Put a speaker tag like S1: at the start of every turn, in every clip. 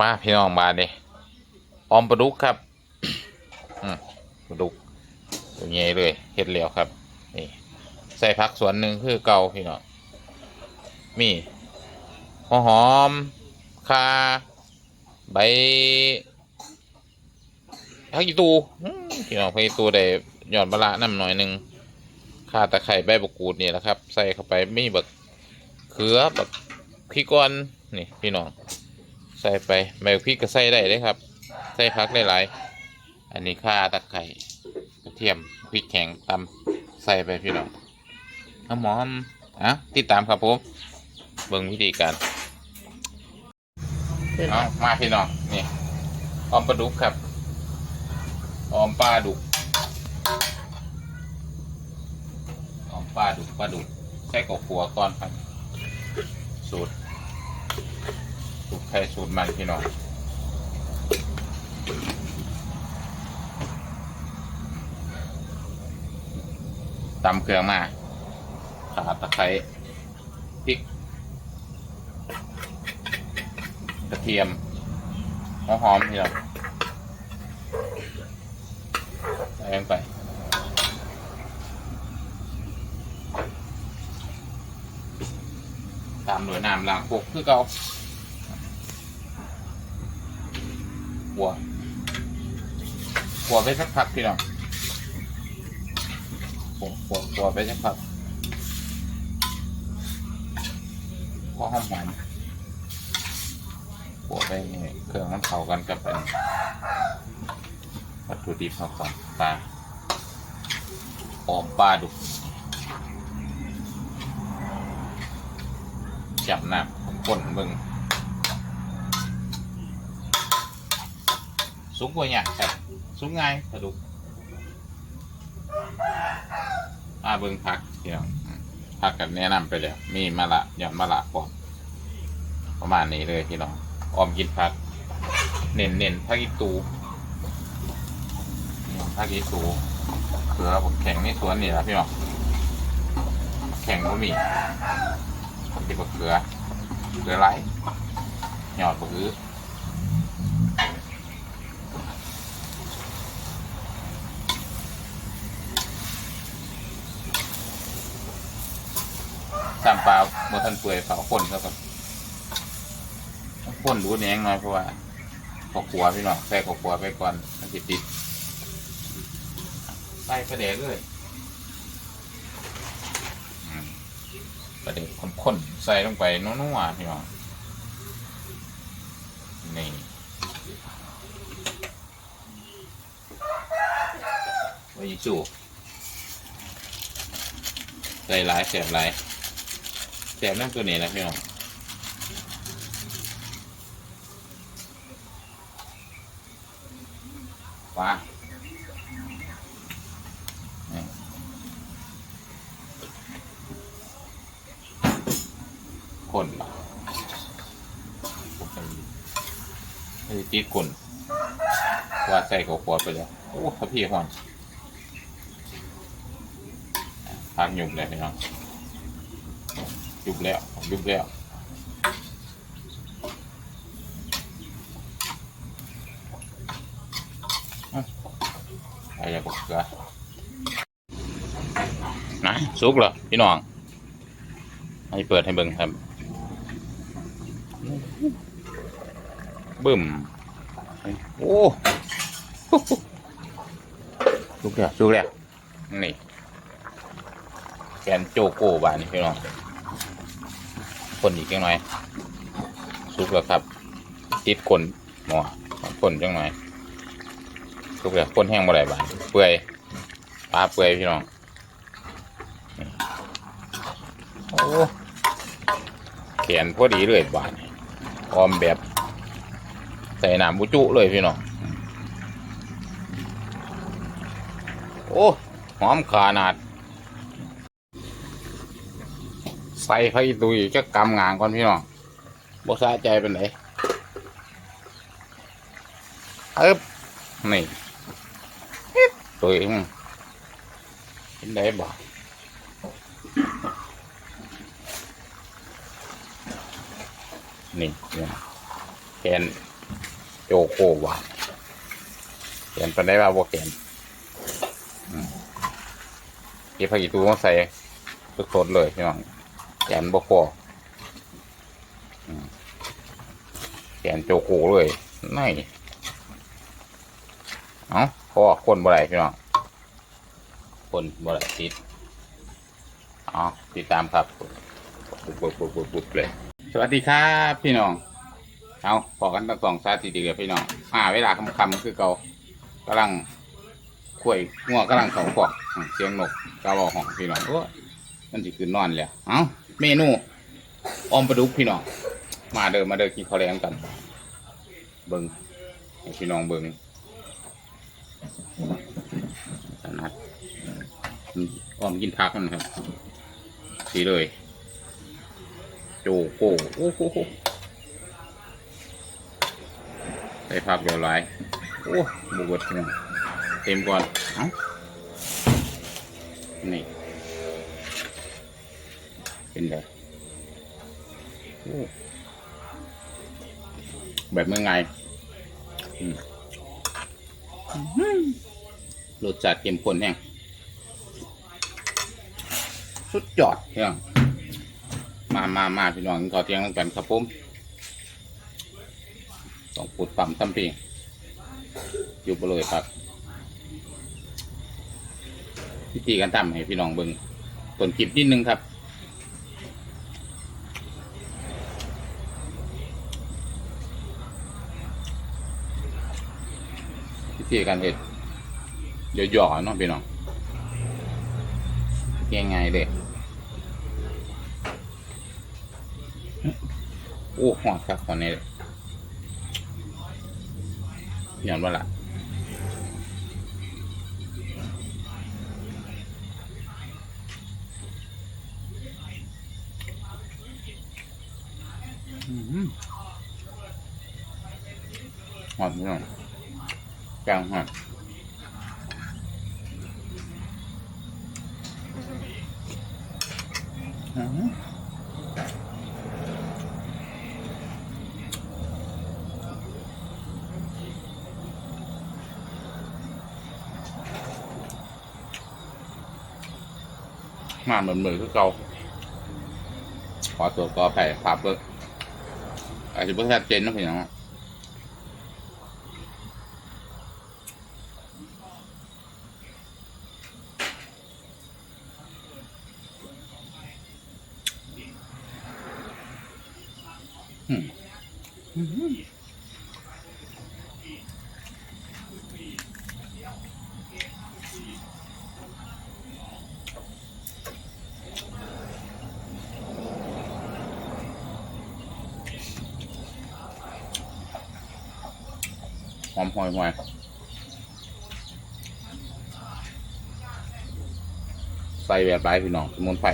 S1: มาพี่น้องมาดิออมปลาดุกครับปลาดุกตัวใหญ่เลยเห็ดเหลียวครับ นี่ ใส่ผักสวนหนึ่งคือเกาพี่น้องมีหัวหอมคาใบผักอีตูพี่น้องผักอีตูได้หยอดมะระน้ำหน่อยหนึ่งข่าตะไคร้ใบมะกรูดนี่แหละครับ ใส่เข้าไปมีบักเขือแบักพริกก้อนนี่พี่น้อง ใส่ไปใบพริกก็ใส่ได้เลยครับ ใส่พักได้หลาย อันนี้ข่าตะไคร้กระเทียมพริกแข็งตำใส่ไปพี่น้องน้ำหอมอะติดตามครับผมเบิ่งวิธีการเอามาพี่น้องนี่ออมปลาดุกครับออมปลาดุกออมปลาดุกปลาดุกใส่กบขัวก่อนครับสูตร ไข่สูตรมันพี่น้องตำเครื่องมาขาตะไคร้พริก กระเทียมหอมหอมพี่น้องใส่ลงไป ตามด้วยน้ำล้างพวกคือเก่า หัวหัวไปสักพักพี่น้องหัวหัวหัวไปสักพักพอหอมหอมหัวไปเครื่องมันเข้ากันกับเป็นวัตถุดิบขาก่อนปลาหอมปลาดุกจับน้ำข้นเบิ่ง สุกกว่าเนี่ยครับสุกง่ายปลาดุกมาเบิ่งผักพี่น้องผักกันแนะนำไปแล้วมีมะละหย่อนมะละก่อนประมาณนี้เลยพี่น้องออมกินผัก เน้นเน้นผักอีตูผักอีตูเขือผมแข็งในสวนนี่แหละพี่น้องแข็งก็มีที่บักเขือเขือไรหยอดบักอื้อ สามปลาเมื่อท่านเปื่อยเผาข้นแล้วก็ข้นรู้แหนงหน่อยเพราะว่าขอขัวพี่น้องใส่ขอขัวไปก่อนมันติดติดใส่ประเดี๋ยเลยประเดี๋ยข้นๆใส่ลงไปนัวๆพี่น้องนี่ไว้จู่ใส่หลายเสียบหลาย สบนั่นตัวนี้นะพี่น้องว้านี่คนไอ้ตีคนว่าใส่กับขวดไปแล้วโอ้พระพี่หอนพักหยุ่มเลยพี่น้อง ยุบแล้วยุบแล้วอะไรอย่างเงี้นะสุกเหรอพี่น้อง ให้เปิดให้เบิ่งครับ บึ้ม โอ้สุกแล้วสุกแล้วนี่แกนโจโก้บานนี่พี่น้อง คนอีกจังหน่อยสุกแล้วครับ ติดคนหมอคนจังหน่อยสุกแล้วคนแห้งบ่ได้บานเปื่อยปลาเปื่อยพี่น้องโอ้แขนพอดีเลยบานนี่ออมแบบใส่น้ำบุจุเลยพี่น้องโอ้หอมขานาด ใส่ไฟตุยจะกำงางก่อนพี่น้องบ่สะใจเป็นไหนเอ๊บนี่อิ๊บตัวเองเห็นได้บ่นี่เนี่ยแขนโจโกหวานเขียนไปได้ว่าบ่เขียนเก็บผักอีตูมาใส่สดๆเลยพี่น้อง แขนบ่พออืมแขนโจโกเลยนี่เอ้าพอคนบ่ได้พี่น้องคนบ่ได้ติดเอ๋อติดตามครับปุ๊บปุ๊บปุ๊บปุ๊บปุ๊บเลยสวัสดีครับพี่น้องเอาพอกันตั้งสองสาธิตดีกับพี่น้องอ่าเวลาคำคำคือเกากำลังคุยงัวกำลังเขาขอกอืมเสียงนกกระบอกของพี่น้องโอ้มันจะคือนอนแล้วเอ้า เมนูออมปลาดุกพี่น้องมาเดินมาเดินกินข้าวแรงกัน เบิงพี่น้องเบิงขนาดออมกินพักมันครับสีเลย โจโก้โอ้โหใส่ผักเดี๋ยวหลายโอ้บุบดพี่น้องเต็มก่อนเอ้านี่ เป็นแบบโอ้แบบเมื่อไงอืมอื้อหือรสจัดเข้มข้นแห้งสุดยอดพี่น้องมามามาพี่น้องขอเตียงกันครับผมต้องปุดปั๊มตั้มปีอยู่บเลยครับพิธีการทำให้พี่น้องเบิ่งต้นคลิปนิดนึงครับ พิธีการเห็ดหย่อๆเนาะพี่น้องง่ายๆเลยโอ้หอดครับตอนนี้ย้อนว่าละอื้อหือหอดพี่น้อง กลางหอดอื้อหือมาเหมือนมือคือเก่าขอตัวก็ไปภาพเบิกอาจจะเพิ่งชัดเจนนะพี่น้องอืมอื้อ หอหอมหอยหอยใส่แบบไรพี่น้องสมุนไพร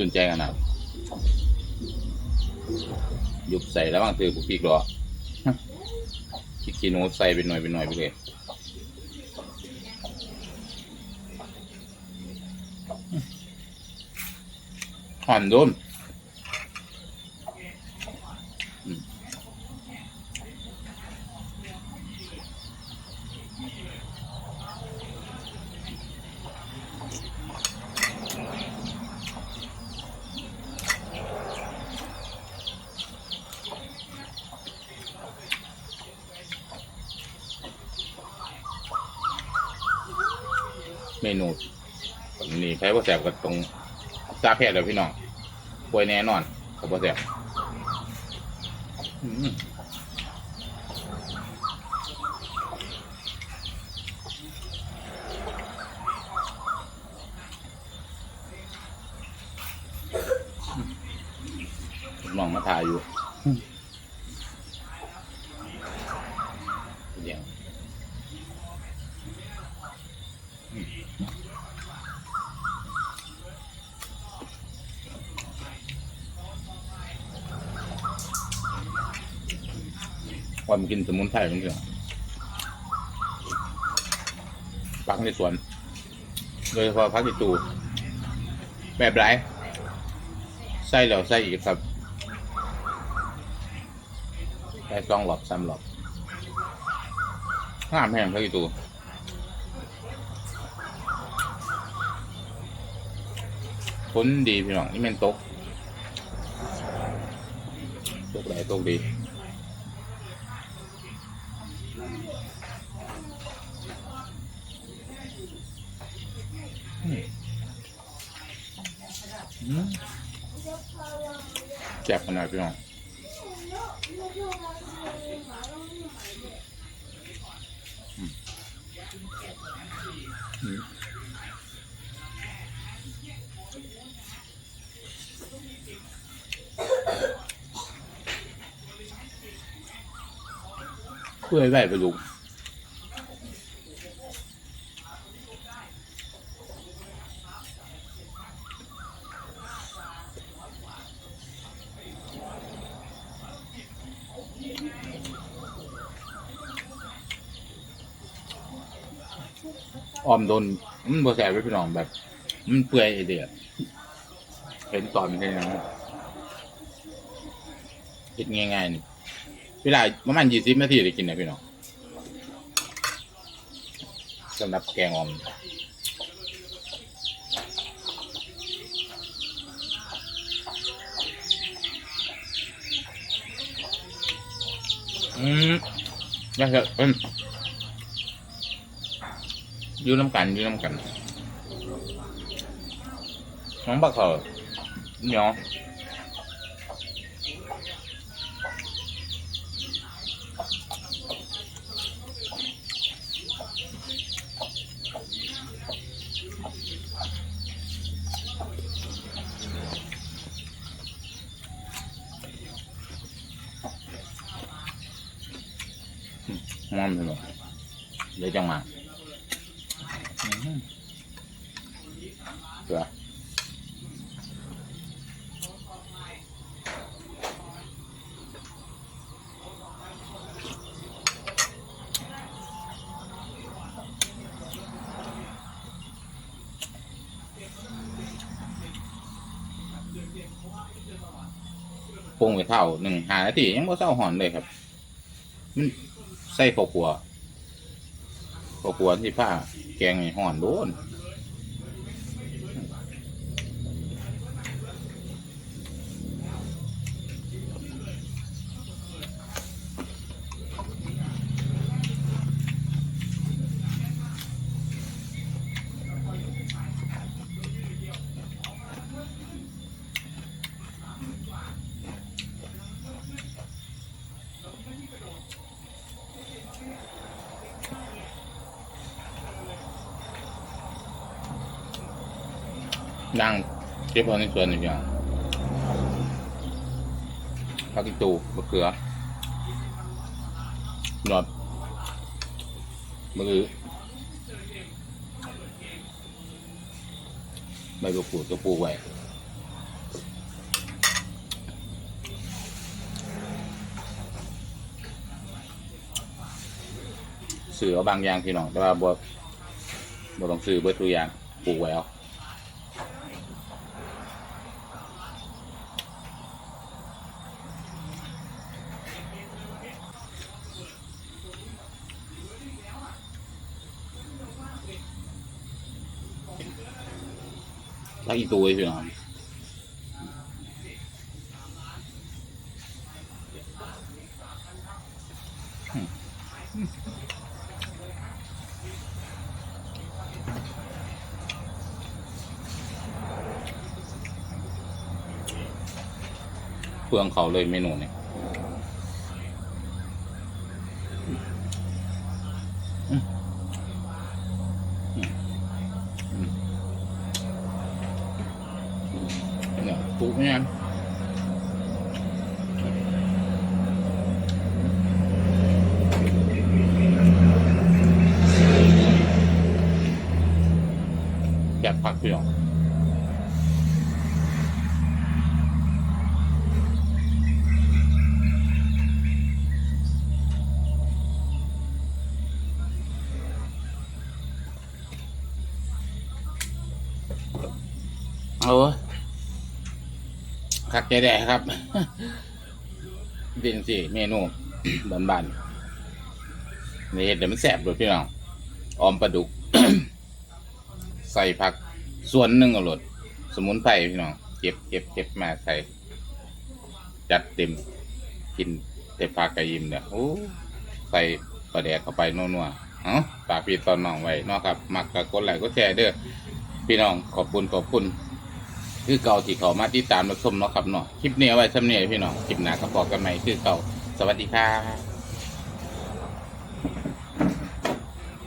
S1: สื่นใจขนาดยุบใส่แล้วบางทีผู้พีกรอคิดกินโนใส่เป็นหน่อยเป็นหน่อยไปเลยหอนโดม เมนูนี่ใช้ว่าแสบกับตรงซาแพทย์เลยพี่น้องป่วยแน่นอนกับว่าแสบอืมน้องมาถ่ายอยู่เดี๋ยว ความกินสมุนไพรมันเถอะปักในสวน โดยเฉพาะพักอีตูแบบไรใส่แล้วใส่อีกครับใส่สองหลอดสามหลอดห้ามแห้งพักอีตูผลดีพี่น้องนี่มันตกตกไหลตกดี อืมอืมแจ็บขนาด พี่น้องเพื่อให้ได้ไปลุง ออมโดนมันบ่แสบไปพี่น้องแบบ มันเปื่อยไอเดียเห็นตอนแค่นั้นคิดง่ายๆนี่เวลาประมาณยี่สิบนาทีได้กินนะพี่น้องสำหรับแกงออมอืมยังเถอะอืม อยู่น้ำกันอยู่น้ำกันน้องบักเขาเหนียวมอมไปหมดเดี๋ยวจังมาอืม เสือปรุงไปเท่าหนึ่งหานาทียังบ่เศร้าหอนเลยครับ มันใส่ข้าวคั่วข้าวคั่วที่ผ้าแกงให้ห่อนโดน นั่งเก็บเอาในส่วนนี้อย่างผักอีตูมะเขือหนอดมะอือใบบักกูดก็ปลูกไว้ซื้อเอาบางอย่างพี่น้องแต่ว่าบ่บ่ต้องซื้อเบิดทุกอย่างปลูกไว้เอา พักอีตัวพี่น้องเพื่องเขาเลยเมนูเนี่ย แบบควาเปรี้ยวเอาคักแจได้ครับเป็นสิเมนูบานๆนี่เดี๋ยวมันแสบด้วยพี่น้องออมปลาดุก ใส่ผักส่วนหนึ่งอาหลดสมุนไพรพี่น้องเก็บเก็บเก็บมาใส่ จัดเต็มกินเต็มปากกระยิมเนี่ยโอ้ใส่ปลาแดกเข้าไปนัวๆเอ้าฝากพี่ตอนน้องไว้นาะครับมักกับกดไลค์กดแชร์เด้อพี่น้องขอบคุณขอบคุณคือเก่าที่เขามาติดตามรับชมเนาะครับเนาะคลิปนี้เอาไว้สำเนียพี่น้องคลิปหน้าก็บอกกันใหม่คือเก่าสวัสดีครับ